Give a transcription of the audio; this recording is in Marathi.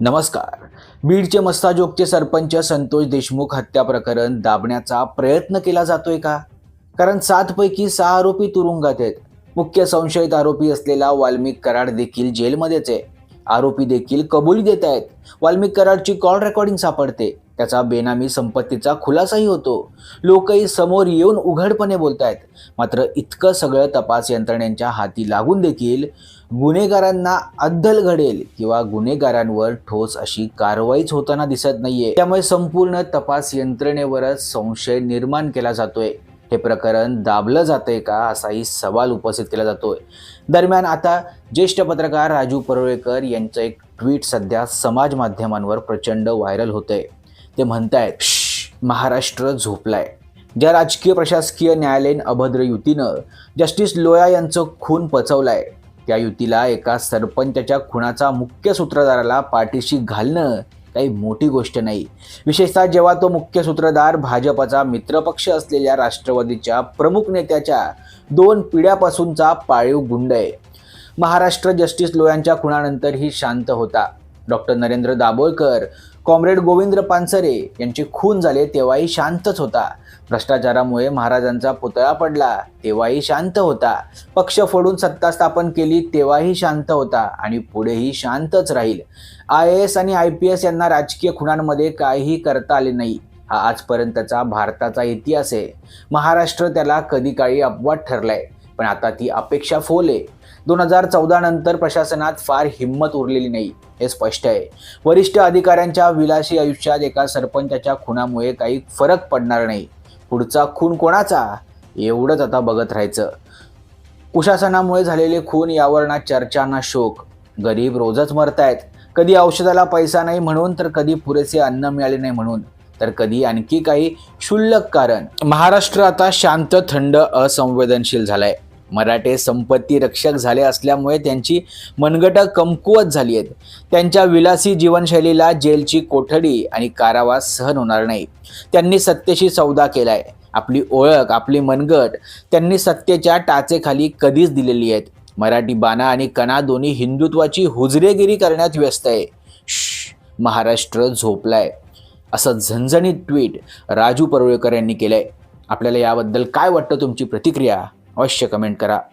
नमस्कार. बीडचे मस्ताजोगचे सरपंच संतोष देशमुख हत्या प्रकरण दाबण्याचा प्रयत्न केला जातोय का? कारण सातपैकी सहा आरोपी तुरुंगात आहेत. मुख्य संशयित आरोपी असलेला वाल्मिक कराड देखील जेलमध्येच आहे. आरोपी देखील कबुली देत आहेत. वाल्मिक कराडची कॉल रेकॉर्डिंग सापडते. त्याचा बेनामी संपत्तीचा खुलासाही होतो. लोकही समोर येऊन उघडपणे बोलत आहेत मात्र इतकं सगळं तपास यंत्रणेच्या हाती लागून देखील गुन्हेगारांना अद्दल घडेल किंवा गुन्हेगारांवर ठोस अशी कारवाईच होताना दिसत नाहीये. त्यामुळे संपूर्ण तपास यंत्रणेवरच संशय निर्माण केला जातोय. हे प्रकरण दाबलं जातंय का असाही सवाल उपस्थित केला जातोय. दरम्यान आता ज्येष्ठ पत्रकार राजू परोळेकर यांचं एक ट्विट सध्या समाज माध्यमांवर प्रचंड व्हायरल होतंय. ते म्हणतायत "श्श्श, महाराष्ट्र झोपलाय. ज्या राजकीय प्रशासकीय न्यायालयीन अभद्र युतीनं जस्टिस लोया यांचं खून पचवलाय त्या युतीला एका सरपंचाच्या खुनाचा मुख्य सूत्रधाराला पाठीशी घालणं काही मोठी गोष्ट नाही. विशेषतः जेव्हा तो मुख्य सूत्रधार भाजपचा मित्रपक्ष असलेल्या राष्ट्रवादीच्या प्रमुख नेत्याच्या दोन पिढ्यापासूनचा पाळीव गुंड आहे. महाराष्ट्र जस्टिस लोयांच्या खुणानंतरही शांत होता. डॉक्टर नरेंद्र दाभोळकर कॉम्रेड गोविंद्र पानसरे यांचे खून झाले तेव्हाही शांतच होता. भ्रष्टाचारामुळे महाराजांचा पुतळा पडला तेव्हाही शांत होता. पक्ष फोडून सत्ता स्थापन केली तेव्हाही शांत होता आणि पुढेही शांतच राहील. आय एस आणि आय पी एस यांना राजकीय खुणांमध्ये काहीही करता आले नाही. हा आजपर्यंतचा भारताचा इतिहास आहे. महाराष्ट्र त्याला कधी काळी अपवाद ठरलाय. पण आता ती अपेक्षा फोल आहे. दोन हजार चौदा नंतर प्रशासनात फार हिंमत उरलेली नाही हे स्पष्ट आहे. वरिष्ठ अधिकाऱ्यांच्या विलासी आयुष्यात एका सरपंचाच्या खुनामुळे काही फरक पडणार नाही. पुढचा खून कोणाचा? एवढंच आता बघत राहायचं. कुशासनामुळे झालेले खून यावर ना चर्चा ना शोक. गरीब रोजच मरतायत. कधी औषधाला पैसा नाही म्हणून तर कधी पुरेसे अन्न मिळाले नाही म्हणून. तर कधी आणखी काही क्षुल्लक कारण. महाराष्ट्र आता शांत थंड असंवेदनशील झालाय. मराठे संपत्ती रक्षक झाले असल्यामुळे त्यांची मनगटं कमकुवत झाली आहेत. त्यांच्या विलासी जीवनशैलीला जेलची कोठडी आणि कारावास सहन होणार नाही. त्यांनी सत्तेशी सौदा केलाय. आपली ओळख आपली मनगट त्यांनी सत्तेच्या टाचेखाली कधीच दिलेली आहेत. मराठी बाणा आणि कणा दोन्ही हिंदुत्वाची हुजरेगिरी करण्यात व्यस्त आहे. महाराष्ट्र झोपलाय. असं झणझणीत ट्विट राजू परुळेकर यांनी केलंय. आपल्याला याबद्दल काय वाटतं तुमची प्रतिक्रिया? अवश्य कमेंट करा.